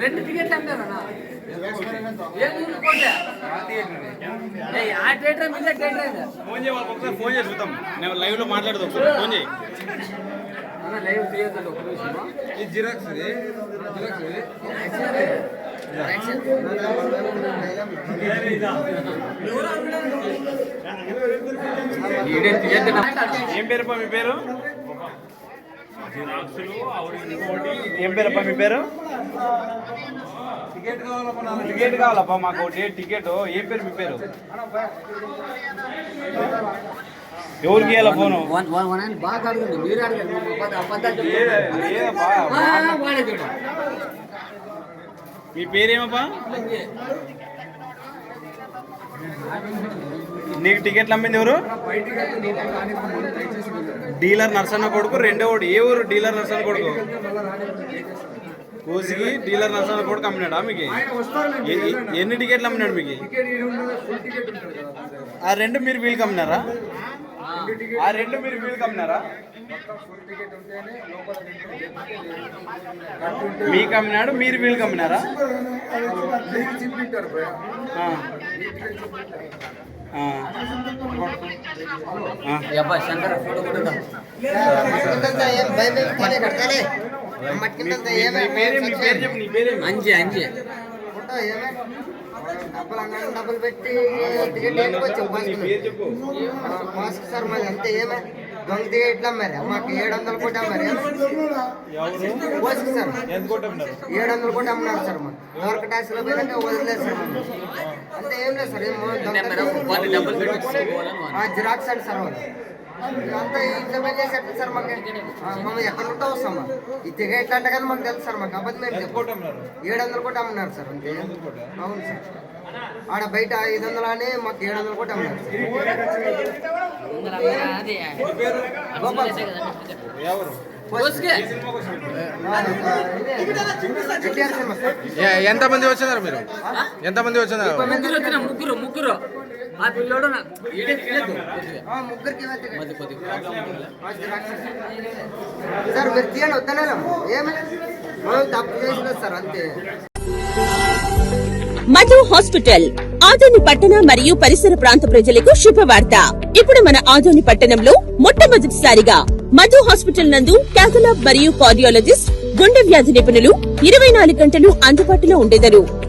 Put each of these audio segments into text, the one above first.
రెండు టికెట్లు ఫోన్ చేయి వాళ్ళకి ఒకసారి ఫోన్ చేసి చూద్దాం. నేను లైవ్లో మాట్లాడదు ఒకసారి ఫోన్ చేయి. అన్న లైవ్ తీయద్దు ఒక నిమిషం ఇది జిరాక్స్ ఇది. తీయద్దు ఏం పేరప్ప మీ పేరు? ఏం పేరప్ప మీ పేరు? టికెట్ కావాలప్ప టికెట్ కావాలప్ప మాకు ఒకటి టికెట్. ఏం పేరు మీ పేరు? ఎవరికి ఇవ్వాల ఫోను. మీ పేరేమప్పా నీకు టికెట్లు అమ్మింది ఎవరు? డీలర్ నర్సన్న కొడుకు రెండో వాడు. ఏ ఊరు డీలర్ నర్సన్న కొడుకు? కోసికి డీలర్ నర్సన్న కొడుకు అమ్మినాడా మీకు? ఎన్ని టికెట్లు అమ్మినాడు మీకు? ఆ రెండు మీరు వీళ్ళకి అమ్మినారా? ఆ రెండు మీరు వీళ్ళకి అమ్మినారా? మీకు అమ్మినాడు మీరు వీళ్ళకి అమ్మినారా? ఆ. ఆ. ఆ. ఏ అబ్బా శంకర ఫోటో కూడా ఉందా? మీ- మీ పేరే మీ పేరు చెప్పు నీ పేరే అంజి అంజి డబ్బులు పెట్టి టికెట్ వేసుకోవచ్చు నీ పేరు చెప్పు మాస్క్ సార్ మరి అంతే ఏమే దొంగ టికెట్లు అమ్మారు మాకు ఏడు వందల ఎవరు మాస్క్ సార్ ఏడు వందల కోటి అమ్మినారు సార్ మాకు. దొరక ట్యాక్స్లో పోయినాక వదిలేదు సార్. అంతే ఏం లేదు సార్ జిరాక్స్ అండి సార్ వాళ్ళు అంతా పని చేసేట్టు సార్ మాకు? మనం ఎక్కడ ఉంటో వస్తాం. ఈ అంటే కానీ తెలుసు సార్ మాకు. కొట్టమన్నారు ఏడు వందల కోటి అమ్మినారు సార్ అంతే. అవును సార్. ఆడ బయట ఐదు వందలు అని మాకు ఏడు వందల కోటి అమ్మినారు సార్. గోపాల్ సార్. ఎవరు? కోసుకే. NTR cinema sir. ఎ- ఎంతమంది వచ్చినారు మీరు? ఎంతమంది వచ్చినారు? ముగ్గురు వచ్చిన ముగ్గురు ముగ్గురు. ఆ పిల్లోడు సార్ మీరు తీయండి వద్దనేలా ఏమి? మనం తప్పు చేసినారు సార్ అంతే. మధు హాస్పిటల్ ఆదోని పట్టణ మరియు పరిసర ప్రాంత ప్రజలకు శుభవార్త. ఇప్పుడు మన ఆదోని పట్టణంలో మొట్టమొదటిసారిగా మధు హాస్పిటల్ నందు క్యాథలాబ్ మరియు కార్డియాలజిస్ట్ గుండె వ్యాధి నిపుణులు ఇరవై నాలుగు గంటలు అందుబాటులో ఉండేదరు.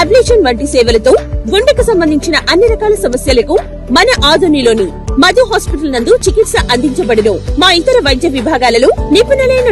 ablation వంటి సేవలతో గుండెకు సంబంధించిన అన్ని రకాల సమస్యలకు మన ఆధునిలోని మధు హాస్పిటల్ నందు చికిత్స అందించబడును మా ఇతర వైద్య విభాగాలలో నిపుణులైన